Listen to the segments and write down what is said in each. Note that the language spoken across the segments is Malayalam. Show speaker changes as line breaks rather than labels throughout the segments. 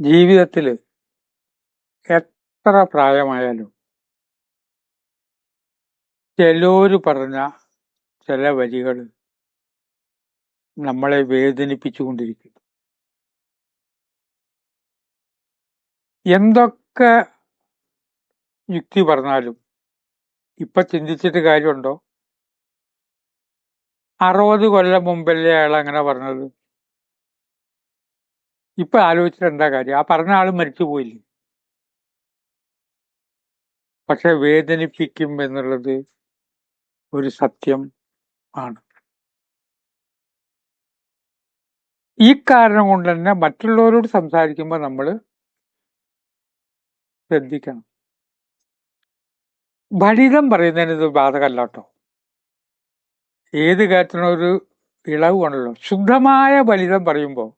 ജീവിതത്തിൽ എത്ര പ്രായമായാലും ചിലോര് പറഞ്ഞ ചില വരികൾ നമ്മളെ വേദനിപ്പിച്ചുകൊണ്ടിരിക്കും. എന്തൊക്കെ യുക്തി പറഞ്ഞാലും ഇപ്പൊ ചിന്തിച്ചിട്ട് കാര്യമുണ്ടോ? അറുപത് കൊല്ലം മുമ്പല്ലേ അയാൾ അങ്ങനെ പറഞ്ഞത്? ഇപ്പൊ ആലോചിച്ചിട്ട് എന്താ കാര്യം? ആ പറഞ്ഞ ആൾ മരിച്ചു പോയില്ലേ? പക്ഷെ വേദനിപ്പിക്കും എന്നുള്ളത് ഒരു സത്യം ആണ്. ഈ കാരണം കൊണ്ട് തന്നെ മറ്റുള്ളവരോട് സംസാരിക്കുമ്പോൾ നമ്മൾ ശ്രദ്ധിക്കണം. ഫലിതം പറയുന്നതിന് ഇത് ബാധകമല്ല കേട്ടോ ഏത് കാര്യത്തിനും ഒരു ഇളവ് ഉണ്ടല്ലോ ശുദ്ധമായ ഫലിതം പറയുമ്പോൾ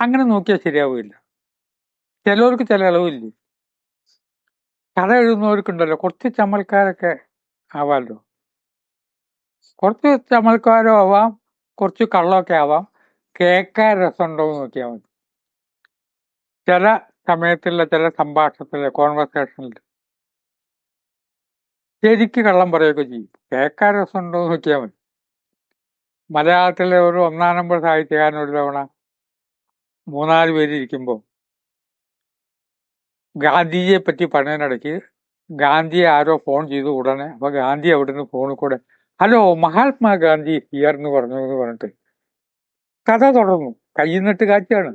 അങ്ങനെ നോക്കിയാൽ ശരിയാവില്ല ചിലവർക്ക് ചില ഇളവില്ലേ കഥ എഴുതുന്നവർക്കുണ്ടല്ലോ കുറച്ച് ചമൽക്കാരൊക്കെ ആവാമല്ലോ. കുറച്ച് ചമൽക്കാരോ ആവാം കുറച്ച് കള്ളമൊക്കെ ആവാം കേൾക്കാൻ രസമുണ്ടോ എന്ന് നോക്കിയാൽ മതി. ചില സമയത്തുള്ള ചില സംഭാഷണത്തിലെ കോൺവെർസേഷനിൽ ശരിക്ക് കള്ളം പറയുകയൊക്കെ ചെയ്യും. കേൾക്കാൻ രസമുണ്ടോ എന്ന് നോക്കിയാൽ മതി. മലയാളത്തിലെ ഒരു ഒന്നാം നമ്പർ സാഹിത്യകാരൻ ഒരു തവണ മൂന്നാൽ പേര് ഇരിക്കുമ്പോൾ ഗാന്ധിജിയെ പറ്റി പറഞ്ഞതിനിടയ്ക്ക് ഗാന്ധിയെ ആരോ ഫോൺ ചെയ്തു ഉടനെ. അപ്പൊ ഗാന്ധി അവിടുന്ന് ഫോണിൽ കൂടെ ഹലോ മഹാത്മാഗാന്ധി ഹിയർ എന്ന് പറഞ്ഞു എന്ന് പറഞ്ഞിട്ട് കഥ തുടർന്നു. കയ്യിൽ നിന്നിട്ട് കാറ്റാണ്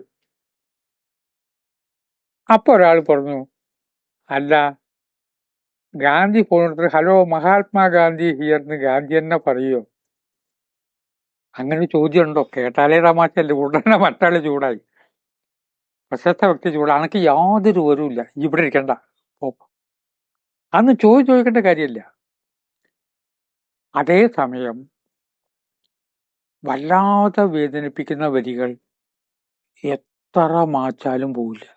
അപ്പൊ ഒരാൾ പറഞ്ഞു അല്ല ഗാന്ധി എടുത്തിട്ട് ഹലോ മഹാത്മാഗാന്ധി ഹിയർ എന്ന് ഗാന്ധി തന്നെ പറയോ? അങ്ങനെ ചോദ്യമുണ്ടോ? കേട്ടാലേ തമാശല്ലേ ഉടനെ മറ്റാൾ ചൂടായി. പ്രശസ്ത വ്യക്തി ചൂട് അനക്ക് യാതൊരു വിവരവുമില്ല ഇവിടെ ഇരിക്കണ്ട. അന്ന് ചോദിച്ചു ചോദിക്കേണ്ട കാര്യമില്ല. അതേസമയം വല്ലാതെ വേദനിപ്പിക്കുന്ന വരികൾ എത്ര മാച്ചാലും പോവില്ല.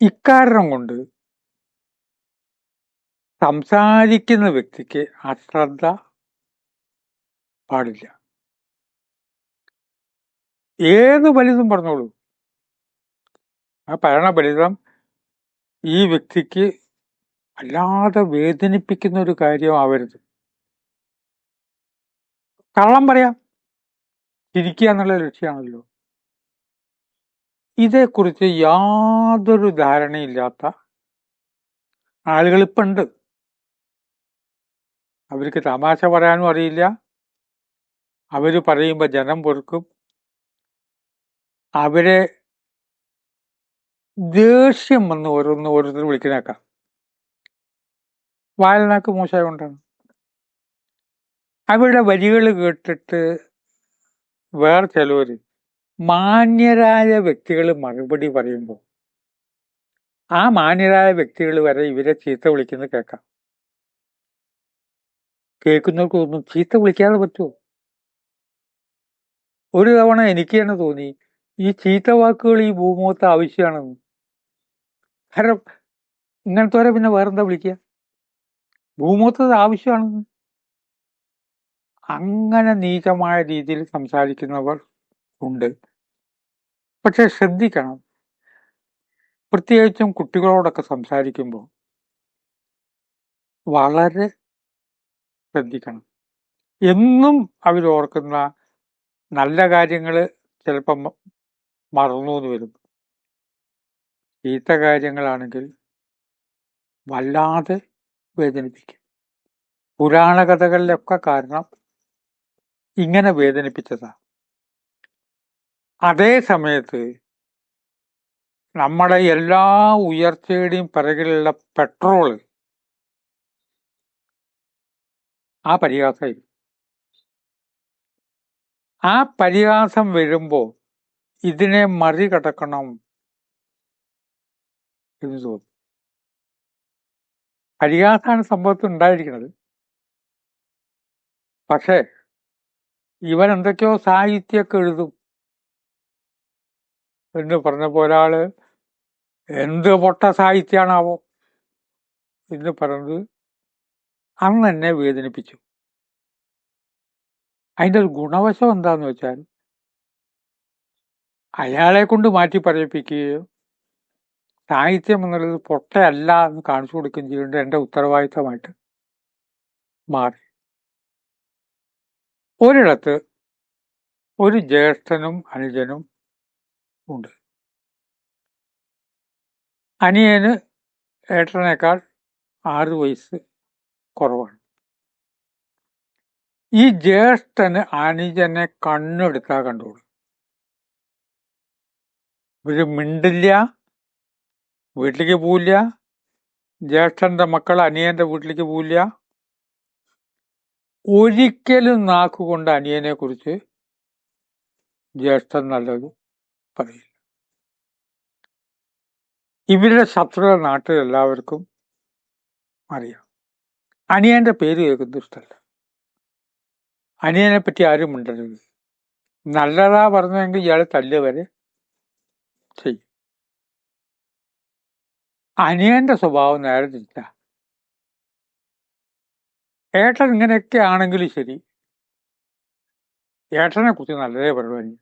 ഇക്കാരണം കൊണ്ട് സംസാരിക്കുന്ന വ്യക്തിക്ക് അശ്രദ്ധ പാടില്ല. ഏത് ഫലിതം പറഞ്ഞോളൂ? ആ പറയണ ഫലിതം ഈ വ്യക്തിക്ക് അല്ലാതെ വേദനിപ്പിക്കുന്ന ഒരു കാര്യമാവരുത്. കള്ളം പറയാം. ചിരിക്കുക എന്നുള്ള ലക്ഷ്യമാണല്ലോ. ഇതേക്കുറിച്ച് യാതൊരു ധാരണയില്ലാത്ത ആളുകൾ ഇപ്പം ഉണ്ട്. അവർക്ക് തമാശ പറയാനും അറിയില്ല. അവർ പറയുമ്പോൾ ജനം പൊറുക്കും. അവരെ ദേഷ്യം വന്ന് ഓരോന്ന് ഓരോരുത്തർ വിളിക്കുന്നേക്കാം വായനാക്ക് മോശമായതുകൊണ്ടാണ് അവരുടെ വരികൾ കേട്ടിട്ട് വേറെ ചിലവര് മാന്യരായ വ്യക്തികൾ മറുപടി പറയുമ്പോൾ ആ മാന്യരായ വ്യക്തികൾ വരെ ഇവരെ ചീത്ത വിളിക്കുന്നത് കേൾക്കാം. കേൾക്കുന്നവർക്ക് ഒന്നും ചീത്ത വിളിക്കാതെ പറ്റുമോ ഒരു തവണ എനിക്ക് തന്നെ തോന്നി ഈ ചീത്ത വാക്കുകൾ ഈ ഭൂമുഖത്ത് ആവശ്യമാണെന്ന് കാരണം ഇങ്ങനത്തെ പിന്നെ വേറെന്താ വിളിക്കുക? ഭൂമുഖത്ത് ആവശ്യമാണെന്ന് അങ്ങനെ നീചമായ രീതിയിൽ സംസാരിക്കുന്നവർ ഉണ്ട്. പക്ഷെ ശ്രദ്ധിക്കണം. പ്രത്യേകിച്ചും കുട്ടികളോടൊക്കെ സംസാരിക്കുമ്പോൾ വളരെ ശ്രദ്ധിക്കണം. എന്നും അവരോർക്കുന്ന നല്ല കാര്യങ്ങൾ ചിലപ്പം മറന്നു എന്ന് വരും ചീത്ത കാര്യങ്ങളാണെങ്കിൽ വല്ലാതെ വേദനിപ്പിക്കും. പുരാണ കഥകളിലൊക്കെ കാരണം ഇങ്ങനെ വേദനിപ്പിച്ചതാ. അതേ സമയത്ത് നമ്മുടെ എല്ലാ ഉയർച്ചയുടെയും പിറകിലുള്ള പെട്രോൾ ആ പരിഹാസമായി ആ പരിഹാസം വരുമ്പോൾ ഇതിനെ മറികടക്കണം എന്ന് തോന്നി പരിഹാസമാണ് സംഭവത്തിൽ ഉണ്ടായിരിക്കുന്നത്. പക്ഷേ ഇവൻ എന്തൊക്കെയോ സാഹിത്യമൊക്കെ എഴുതും എന്ന് പറഞ്ഞപ്പോൾ ഒരാൾ എന്ത് പൊട്ട സാഹിത്യമാണാവോ എന്ന് പറഞ്ഞത് അന്ന് എന്നെ വേദനിപ്പിച്ചു. അതിന്റെ ഒരു ഗുണവശം എന്താന്ന് വെച്ചാൽ അയാളെ കൊണ്ട് മാറ്റി പറയിപ്പിക്കുകയോ സാഹിത്യം എന്നുള്ളത് പൊട്ടയല്ല എന്ന് കാണിച്ചു കൊടുക്കുകയും ചെയ്യേണ്ടത് എന്റെ ഉത്തരവാദിത്തമായിട്ട് മാറി. ഒരിടത്ത് ഒരു ജ്യേഷ്ഠനും അനുജനും ഉണ്ട്. അനിയന് ഏട്ടനേക്കാൾ ആറ് വയസ്സ് കുറവാണ്. ഈ ജ്യേഷ്ഠന് അനുജനെ കണ്ണെടുത്താൽ കണ്ടോളൂ. ഇവർ മിണ്ടില്ല വീട്ടിലേക്ക് പോവില്ല ജ്യേഷ്ഠന്റെ മക്കൾ അനിയന്റെ വീട്ടിലേക്ക് പോവില്ല. ഒരിക്കലും നാക്കുകൊണ്ട് അനിയനെ കുറിച്ച് ജ്യേഷ്ഠൻ നല്ലത് പറയില്ല. ഇവരുടെ ശത്രുത നാട്ടിൽ എല്ലാവർക്കും അറിയാം. അനിയന്റെ പേര് കേൾക്കുന്നത് ഇഷ്ടമല്ല. അനിയനെ പറ്റി ആരും ഉണ്ടല്ലോ നല്ലതാ പറഞ്ഞെങ്കിൽ ഇയാൾ തല്ല് വരെ ചെയ്യും. അനിയന്റെ സ്വഭാവം നേരെ തിരിച്ച ഏട്ടൻ ഇങ്ങനെയൊക്കെ ആണെങ്കിലും ശരി. ഏട്ടനെ കുറിച്ച് നല്ലതേ പറയുവാനും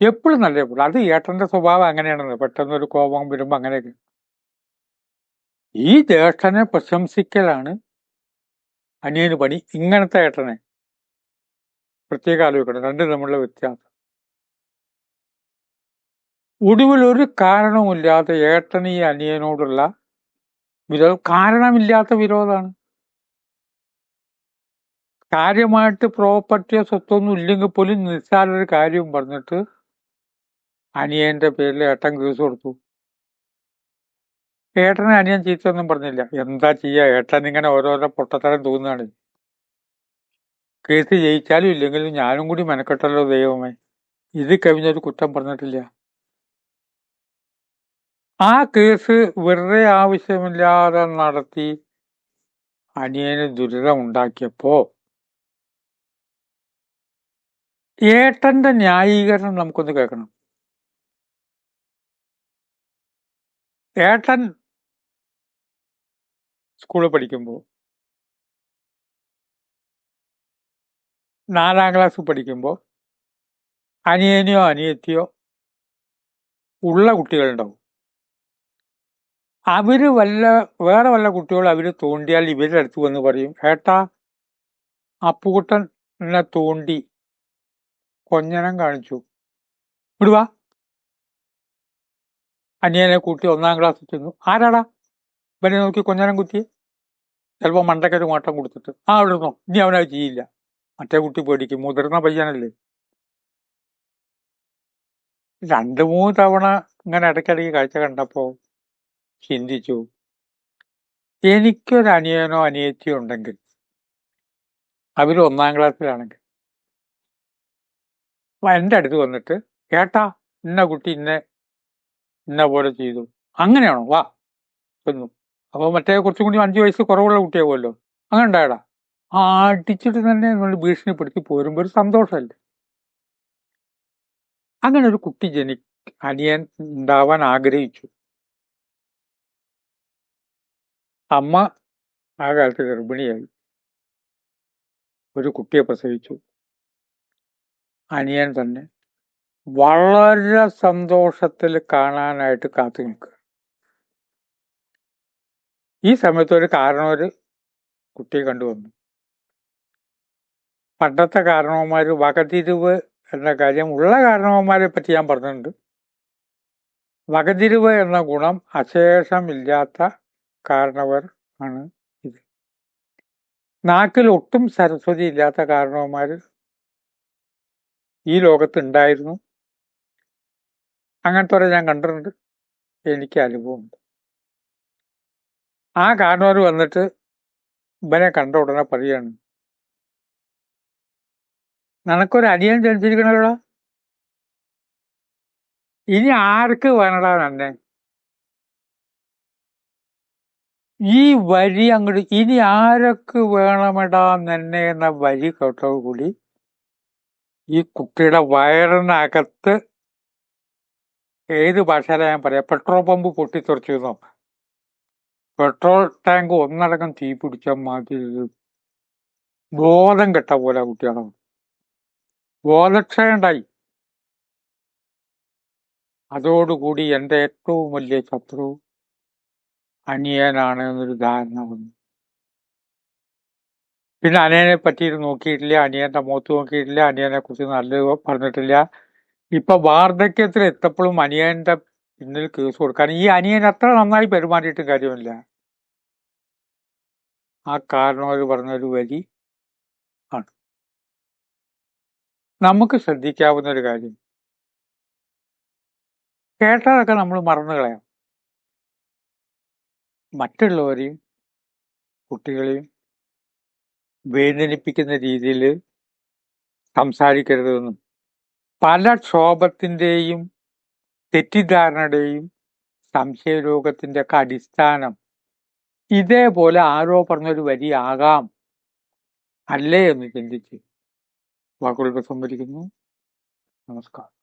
എപ്പോഴും നല്ലതേ പറയുള്ളൂ. അത് ഏട്ടന്റെ സ്വഭാവം അങ്ങനെയാണെന്ന് പെട്ടെന്ന് ഒരു കോപം വരുമ്പോ അങ്ങനെയൊക്കെ. ഈ ജ്യേഷ്ഠനെ പ്രശംസിക്കലാണ് അനിയന് പണി. ഇങ്ങനത്തെ ഏട്ടനെ പ്രത്യേക ആലോചിക്കണം. രണ്ടും തമ്മിലുള്ള വ്യത്യാസം. ഒടുവിൽ ഒരു കാരണവുമില്ലാതെ ഏട്ടന് അനിയനോടുള്ള വിരോധം കാരണമില്ലാത്ത വിരോധമാണ് കാര്യമായിട്ട് പ്രോപ്പർട്ടിയോ സ്വത്തൊന്നും ഇല്ലെങ്കിൽ പോലും നിസ്സാരൊരു കാര്യവും പറഞ്ഞിട്ട് അനിയന്റെ പേരിൽ ഏട്ടൻ കേസ് കൊടുത്തു. ഏട്ടനെ അനിയൻ ചീത്തൊന്നും പറഞ്ഞില്ല. എന്താ ചെയ്യാ? ഏട്ടൻ ഇങ്ങനെ ഓരോരോ പൊട്ടത്തരം തോന്നുകയാണ്. കേസ് ജയിച്ചാലും ഇല്ലെങ്കിലും ഞാനും കൂടി മെനക്കെട്ടല്ലോ ദൈവമേ. ഇത് കവിഞ്ഞൊരു കുറ്റം പറഞ്ഞിട്ടില്ല. ആ കേസ് വെറുതെ ആവശ്യമില്ലാതെ നടത്തി അനിയന് ദുരിതമുണ്ടാക്കിയപ്പോ ഏട്ടന്റെ ന്യായീകരണം നമുക്കൊന്ന് കേൾക്കണം. ഏട്ടൻ സ്കൂളിൽ പഠിക്കുമ്പോൾ നാലാം ക്ലാസ് പഠിക്കുമ്പോൾ അനിയനെയോ അനിയത്തിയോ ഉള്ള കുട്ടികളുണ്ടാവും. അവർ വല്ല വേറെ വല്ല കുട്ടികൾ അവർ തോണ്ടിയാൽ ഇവരുടെ അടുത്ത് വന്ന് പറയും ഏട്ടാ അപ്പുകുട്ടൻ എന്നെ തോണ്ടി കൊഞ്ഞനം കാണിച്ചു. വിടുവാ അനിയനെ കൂട്ടി ഒന്നാം ക്ലാസ്സിൽ ചെന്നു. ആരാടാ? ഇവനെ നോക്കി കൊഞ്ഞനം കുത്തി ചിലപ്പോൾ മണ്ടക്കൊരു മാട്ടം കൊടുത്തിട്ട്. ആ അവിടെ നിന്നോ. ഇനി അവനത് ചെയ്യില്ല. മറ്റേ കുട്ടി പേടിക്കും. മുതിർന്ന പയ്യനല്ലേ. രണ്ടു മൂന്ന് തവണ ഇങ്ങനെ ഇടയ്ക്കിടയ്ക്ക് കാഴ്ച കണ്ടപ്പോ ചിന്തിച്ചു. എനിക്കൊരു അനിയനോ അനിയത്തിയോ ഉണ്ടെങ്കിൽ അവർ ഒന്നാം ക്ലാസ്സിലാണെങ്കിൽ എന്റെ അടുത്ത് വന്നിട്ട് കേട്ടാ ഇന്ന കുട്ടി ഇന്നെ ഇന്ന പോലെ ചെയ്തു. അങ്ങനെയാണോ? വാ. ചെന്നു. അപ്പൊ മറ്റേ കുറച്ചും കൂടി അഞ്ച് വയസ്സ് കുറവുള്ള കുട്ടിയാവുമല്ലോ അങ്ങനെ ഉണ്ടായടാ. ആ അടിച്ചിട്ട് തന്നെ നമ്മൾ ഭീഷണിപ്പെടുത്തി പോരുമ്പോൾ ഒരു സന്തോഷമല്ലേ? അങ്ങനെ ഒരു കുട്ടി ജനി അനിയൻ ഉണ്ടാവാൻ ആഗ്രഹിച്ചു. അമ്മ ആ കാലത്ത് ഗർഭിണിയായി. ഒരു കുട്ടിയെ പ്രസവിച്ചു. അനിയൻ തന്നെ. വളരെ സന്തോഷത്തിൽ കാണാനായിട്ട് കാത്തു നിൽക്കുക. ഈ സമയത്ത് ഒരു കാരണം ഒരു കുട്ടിയെ കണ്ടുവന്നു. പണ്ടത്തെ കാരണവന്മാർ വകതിരിവ് എന്ന കാര്യം ഉള്ള കാരണവന്മാരെ പറ്റി ഞാൻ പറഞ്ഞിട്ടുണ്ട്. വകതിരിവ് എന്ന ഗുണം അശേഷമില്ലാത്ത കാരണവർ ആണ് ഇത്. നാക്കിൽ ഒട്ടും സരസ്വതി ഇല്ലാത്ത കാരണവന്മാർ ഈ ലോകത്ത് ഉണ്ടായിരുന്നു. അങ്ങനത്തെ ഞാൻ കണ്ടിട്ടുണ്ട്. എനിക്ക് അനുഭവമുണ്ട്. ആ കാരണവർ വന്നിട്ട് ഇവനെ കണ്ട ഉടനെ പറയാണ് നിനക്കൊരു അനിയൻ ജനിച്ചിരിക്കണല്ലോ ഇനി ആർക്ക് വേണടാ തന്നെ ഈ വരി അങ്ങോട്ട് ഇനി ആരൊക്കെ വേണമെടാ തന്നെ എന്ന വരി കേട്ടോടുകൂടി ഈ കുട്ടിയുടെ വയറിനകത്ത് ഏത് ഭാഷയിലാണ് ഞാൻ പറയാം? പെട്രോൾ പമ്പ് പൊട്ടിത്തെറിച്ചു എന്നോ പെട്രോൾ ടാങ്ക് ഒന്നടങ്കം തീ പിടിച്ച മാതിരി ബോധം കെട്ട പോലെ കുട്ടിയാണ്. ബോധക്ഷയുണ്ടായി. അതോടുകൂടി എന്റെ ഏറ്റവും വലിയ ശത്രു അനിയനാണ് എന്നൊരു ധാരണ വന്നു. പിന്നെ അനിയനെ പറ്റിയിട്ട് നോക്കിയിട്ടില്ല അനിയന്റെ മുഖത്ത് നോക്കിയിട്ടില്ല അനിയനെ കുറിച്ച് നല്ലത് പറഞ്ഞിട്ടില്ല. ഇപ്പൊ വാർദ്ധക്യത്തിൽ എത്തപ്പോഴും അനിയന്റെ പിന്നിൽ കേസ് കൊടുക്കാൻ. ഈ അനിയൻ അത്ര നന്നായി പെരുമാറിയിട്ട് കാര്യമില്ല. ആ കാരണവർ പറഞ്ഞൊരു വരി ആണ്. നമുക്ക് ശ്രദ്ധിക്കാവുന്ന ഒരു കാര്യം. കേട്ടതൊക്കെ നമ്മൾ മറന്നു കളയാം മറ്റുള്ളവരെയും കുട്ടികളെയും വേദനിപ്പിക്കുന്ന രീതിയിൽ സംസാരിക്കരുതെന്നും പല ക്ഷോഭത്തിന്റെയും തെറ്റിദ്ധാരണയുടെയും സംശയരോഗത്തിന്റെ ഒക്കെ അടിസ്ഥാനം ഇതേപോലെ ആരോ പറഞ്ഞൊരു വരിയാകാം അല്ലേ എന്ന് ചിന്തിച്ച് വാക്കുകൾ സംഭരിക്കുന്നു നമസ്കാരം.